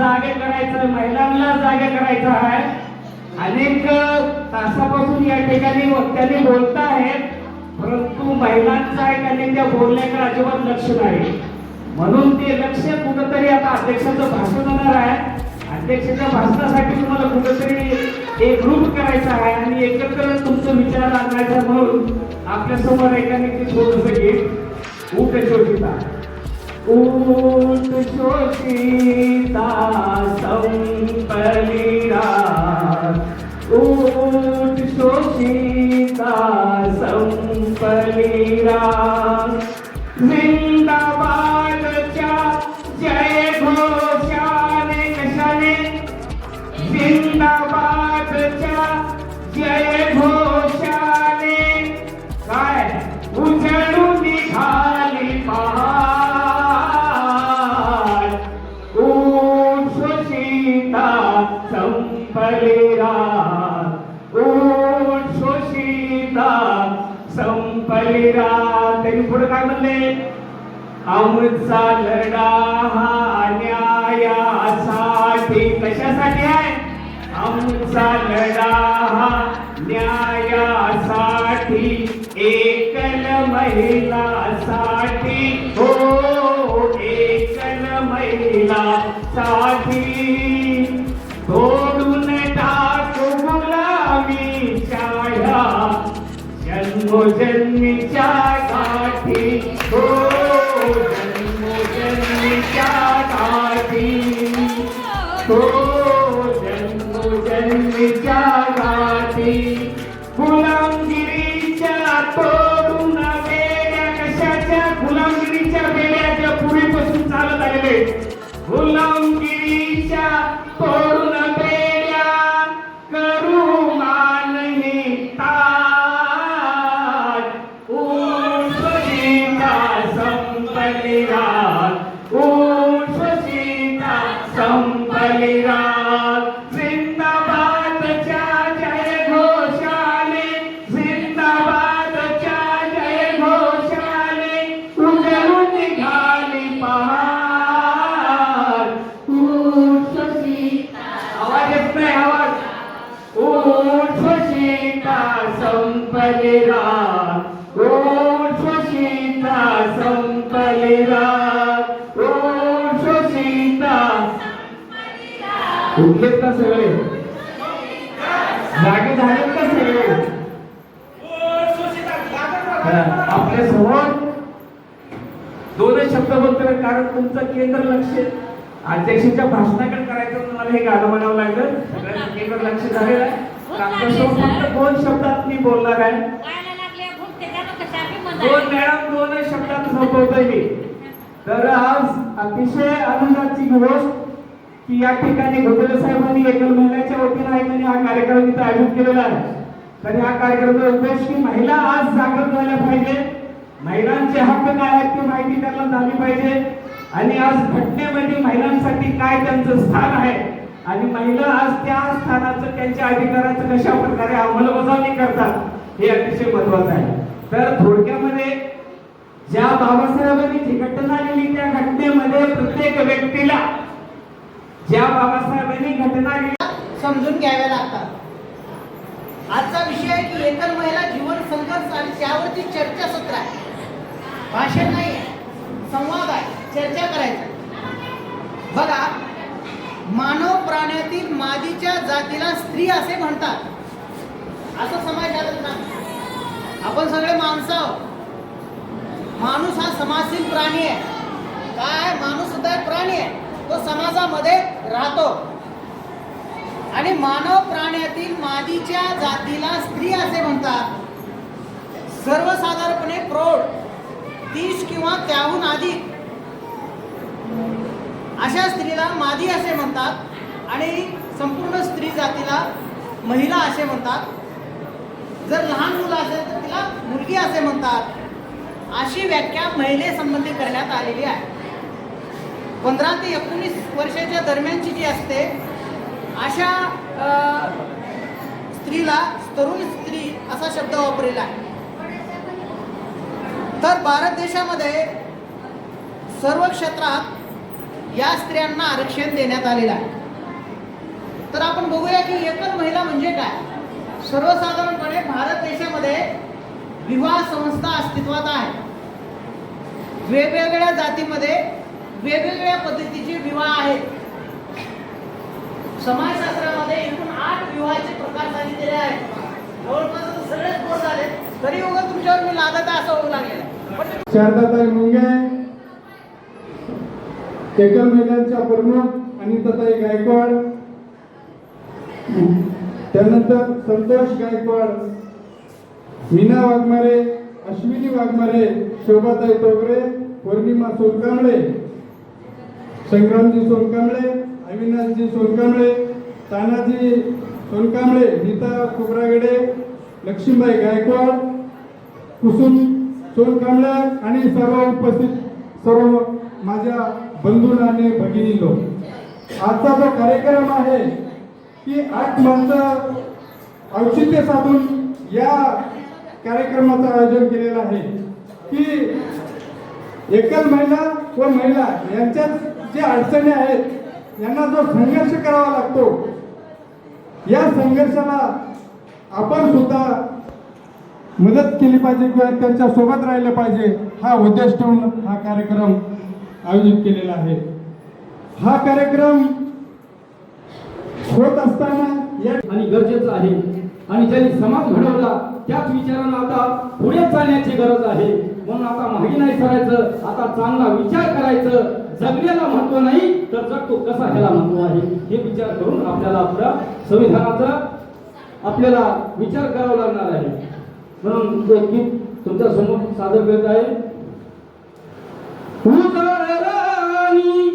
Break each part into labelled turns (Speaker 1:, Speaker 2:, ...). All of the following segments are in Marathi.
Speaker 1: जागे करायचं महिलांना जागे करायचं आहे. अनेक तासापासून या ठिकाणी वक्त्याने बोलत आहेत परंतु महिलांचं आहे त्यांनी त्या बोलण्याकडे अजिबात लक्ष नाही. म्हणून ते लक्ष कुठंतरी आता अध्यक्षाचं भाषण होणार आहे. अध्यक्षाच्या भाषणासाठी तुम्हाला कुठंतरी एक ग्रुप करायचा आहे आणि एकत्र तुमचं विचार आणायचा म्हणून आपल्यासमोर एकाने ते थोडस गीत ऊट शोषिता ऊट शोषिता संपली रात ऊट शोषिता संपलेरा रात शोषिता संपली त्यांनी पुढे काय म्हणले? आमचा लढा हा न्यायासाठी. कशासाठी आहे? आमचा लढा हा न्यायासाठी. एकल महिला 我真没家 सगळे. जागे झाले का सगळे? हा, आपल्यासमोर दोनच शब्द बोलतोय कारण तुमचं केंद्र लक्ष अध्यक्षांच्या भाषणाकडे करायचं मला हे गाणं म्हणावं लागलं. सगळ्यांचं केंद्र लक्ष झालेलं आहे. फक्त दोन शब्दात मी बोलणार आहे. दोन मॅडम दोन शब्दात संपवतोय मी. तर आज अतिशय आनंदाची गोष्ट की या ठिकाणी घोटले साहेबांनी एकल महिन्याच्या वतीनं आहे हा कार्यक्रम इथं आयोजित केलेला आहे. तर या कार्यक्रमाचा उद्देश की महिला आज जागृत व्हायला पाहिजे. महिलांचे हक्क काय आहेत ती माहिती त्यांना झाली पाहिजे. आणि आज घटनेमध्ये महिलांसाठी काय त्यांचं स्थान आहे? आणि महिला आज त्या स्थानाचं त्यांच्या अधिकाराचं कशा प्रकारे अंमलबजावणी करतात हे अतिशय महत्वाचं आहे. तर थोडक्यामध्ये ज्या बाबासाहेबांनी जी घटना लिहिली त्या घटनेमध्ये प्रत्येक व्यक्तीला ज्या बाबासाहेबांनी घटना
Speaker 2: समजून घ्याव्या लागतात. आजचा विषय आहे की एकल महिला जीवन संघर्ष आणि त्यावरती चर्चासत्र आहे. भाषण नाही आहे संवाद आहे चर्चा करायचा बघा मानव प्राण्यातील मादीच्या जातीला स्त्री असे म्हणतात. असं समाज चालत नाही आपण सगळे माणसं आहोत. माणूस हा समाजशील प्राणी आहे. काय? माणूस सुद्धा प्राणी आहे. तो समाजामध्ये राहतो. आणि मानव प्राण्यातील मादीच्या जातीला स्त्री असे म्हणतात. सर्वसाधारणपणे प्रौढ तीस किंवा त्याहून अधिक. अशा स्त्रीला मादी असे म्हणतात आणि संपूर्ण स्त्री जातीला महिला असे म्हणतात. जर लहान मुलं असेल तर तिला मुलगी असे म्हणतात. अशी व्याख्या महिलेसंबंधी करण्यात आलेली आहे. पंधरा ते एकोणीस वर्षाच्या दरम्यानची जी असते अशा स्त्रीला तरुण स्त्री असा शब्द वापरलेला आहे. तर भारत देशामध्ये सर्व क्षेत्रात या स्त्रियांना आरक्षण देण्यात आलेलं आहे. तर आपण बघूया की एकल महिला म्हणजे काय? सर्वसाधारणपणे भारत देशामध्ये विवाह संस्था अस्तित्वात आहे. वेगवेगळ्या जातीमध्ये वेगवेगळ्या पद्धतीचे विवाह आहेत. समाजशास्त्रामध्ये एकूण आठ विवाहाचे प्रकार सांगितलेले आहेत. जवळपास सगळेच बोर्ड झाले तरी उगा तुमच्यावर मी लादत आहे असं होऊ लागेल
Speaker 3: शारदाताई मुंगे एकल महिलांच्या प्रमुख अनिताताई गायकवाड त्यानंतर संतोष गायकवाड मीना वाघमारे अश्विनी वाघमारे शोभाताई तोगरे पौर्णिमा सोनकांबळे संग्रामजी सोनकांबळे अविनाशजी सोनकांबळे तानाजी सोनकांबळे नीता कुबरागडे लक्ष्मीबाई गायकवाड कुसुम सोनकांबळे आणि सर्व उपस्थित सर्व माझ्या बंधून आणि लोक आजचा जो कार्यक्रम आहे की आठ माणसं औचित्य साधून या कार्यक्रमाचं आयोजन केलेलं आहे. की एकल महिला व महिला यांच्यात जे अडचणी आहेत यांना जो संघर्ष करावा लागतो या संघर्षाला आपण सुद्धा मदत केली पाहिजे किंवा त्यांच्यासोबत राहिलं पाहिजे हा उद्देश ठेवून हा कार्यक्रम आयोजित केलेला आहे. हा कार्यक्रम होत असताना या
Speaker 4: आणि गरजेचं आहे. आणि ज्यांनी समाज घडवला त्याच विचारानं आता पुढे चालण्याची गरज आहे. म्हणून आता मागे नाही सरायचं आता चांगला विचार करायचं. जगण्याला महत्त्व नाही तर जगतो. कसा ह्याला महत्त्व आहे? हे विचार करून आपल्याला आपल्या संविधानाचा आपल्याला विचार करावा लागणार आहे. म्हणून तो गीत तुमच्यासमोर सादर करत आहे उजळ राणी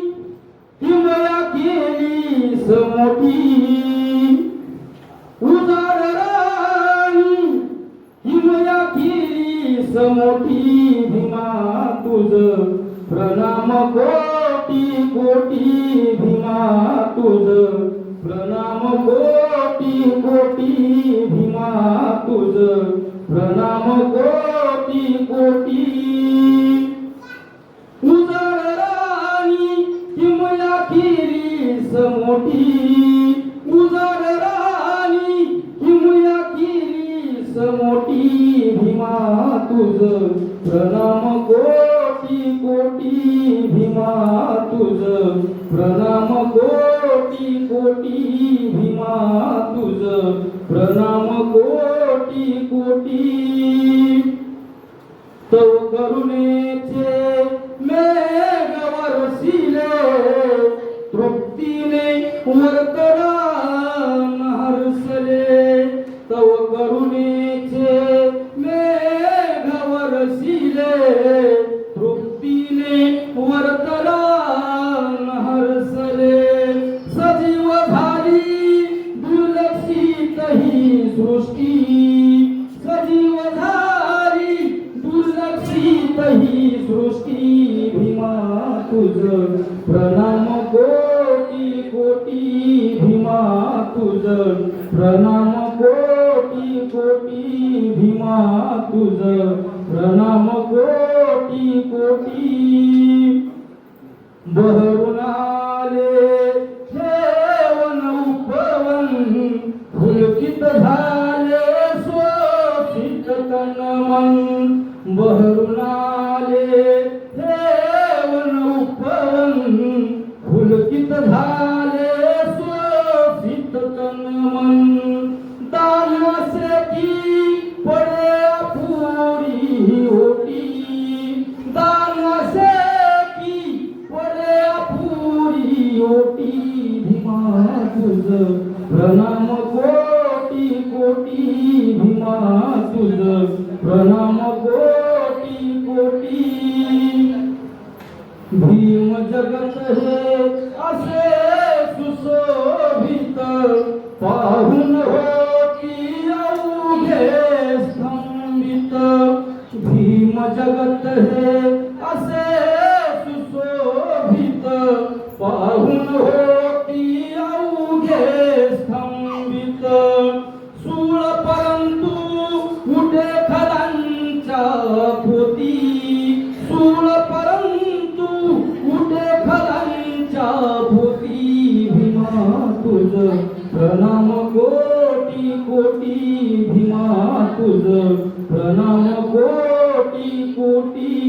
Speaker 4: हिमया केली समोटी. उजाड राणी हिमया भीमा तुझ प्रणाम कोटी कोटी भीमा प्रणाम कोटी कोटी भीमा तुझ. प्रणाम कोटी कोटी. तव करुणेचे मेघ वरसिले. तृप्तीने वर्तन বহু तुझ प्रणाम कोटी कोटी भीमा तुझ प्रणाम कोटी कोटी. भीम जगत हे असे सुशोभित पाहून होती अवघे स्तंभित. भीम जगत हे
Speaker 5: কোটি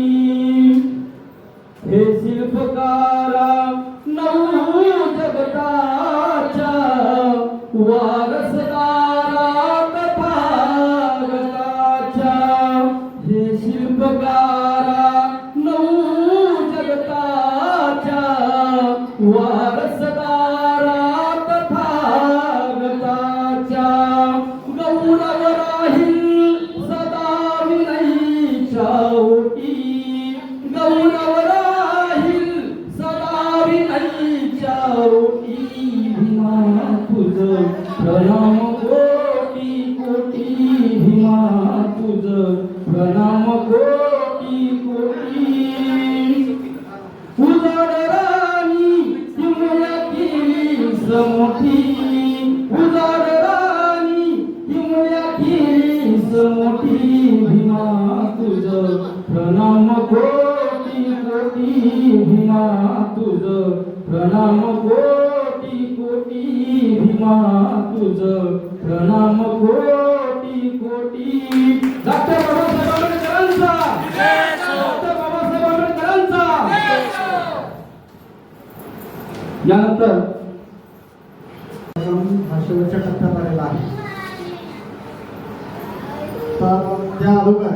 Speaker 5: त्या अगोदर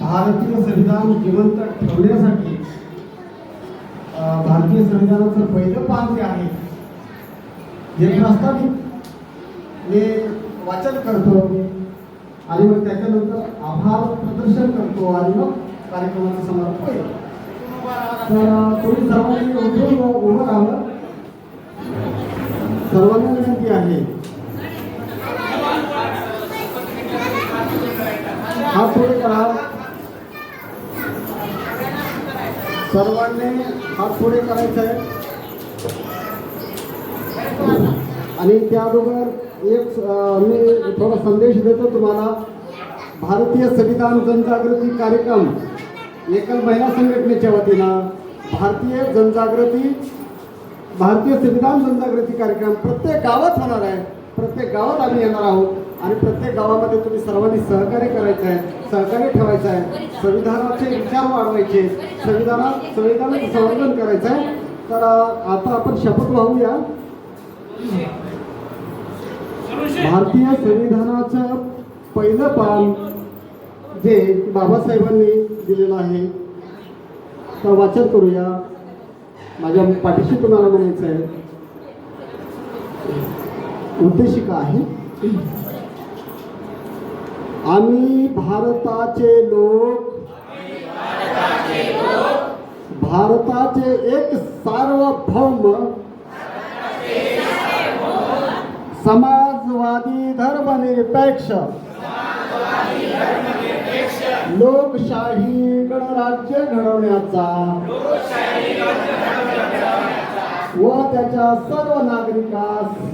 Speaker 5: भारतीय संविधान जिवंत ठेवण्यासाठी भारतीय संविधानाचं पहिलं पान जे आहे जे प्रस्तावित मी वाचन करतो आणि मग त्याच्यानंतर आभार प्रदर्शन करतो आणि मग कार्यक्रमाचा समारोप होईल. तर तुम्ही सर्वांनी उठून उभं राहावं सर्वांना विनंती आहे. हात पुढे करा. सर्वांनी हात पुढे करायचा आहे आणि त्या अगोदर एक मी थोडा संदेश देतो तुम्हाला. भारतीय संविधान जनजागृती कार्यक्रम एकल महिला संघटनेच्या वतीनं भारतीय जनजागृती भारतीय संविधान जनजागृती कार्यक्रम प्रत्येक गावात होणार आहे. प्रत्येक गावात आम्ही येणार आहोत. आणि प्रत्येक गावामध्ये तुम्ही सर्वांनी सहकार्य करायचं आहे सहकार्य ठेवायचं आहे संविधानाचे विचार वाढवायचे संविधानात संविधानाचं संवर्धन करायचं आहे. तर आता आपण शपथ वाहूया. भारतीय संविधानाचं पहिलं पान जे बाबासाहेबांनी दिलेलं आहे तर वाचन करूया. माझ्या पाठीशी तुम्हाला म्हणायचं आहे. उद्देशिका आहे. आम्ही भारताचे लोक. भारताचे एक सार्वभौम. समाजवादी धर्मनिरपेक्ष. लोकशाही गणराज्य घडवण्याचा. व त्याच्या सर्व नागरिकास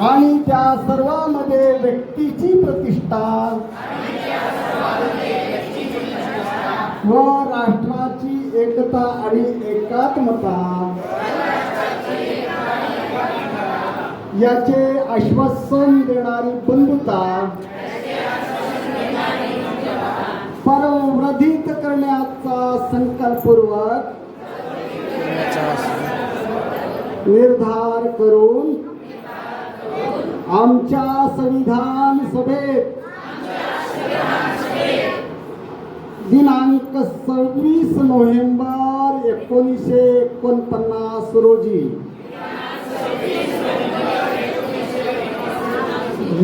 Speaker 5: आणि त्या सर्वांमध्ये व्यक्तीची प्रतिष्ठा. व राष्ट्राची एकता आणि एकात्मता. याचे आश्वासन देणारी बंधुता. परवर्धित करण्याचा संकल्पपूर्वक निर्धार करून आमच्या संविधान सभेत दिनांक सव्वीस नोव्हेंबर एकोणीसशे एकोणपन्नास रोजी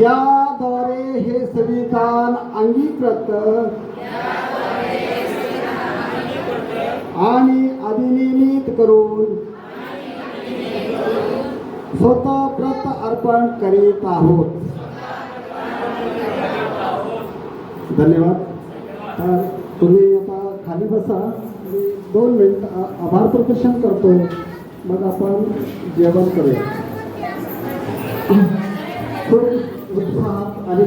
Speaker 5: याद्वारे हे संविधान अंगीकृत आणि अधिनियमित करून स्वतः व्रत अर्पण करीत आहोत. धन्यवाद. तर तुम्ही आता खाली बसा. मी दोन मिनिट आभार प्रदर्शन करतो. मग आपण जेवण करूया. खूप उत्साहात आणि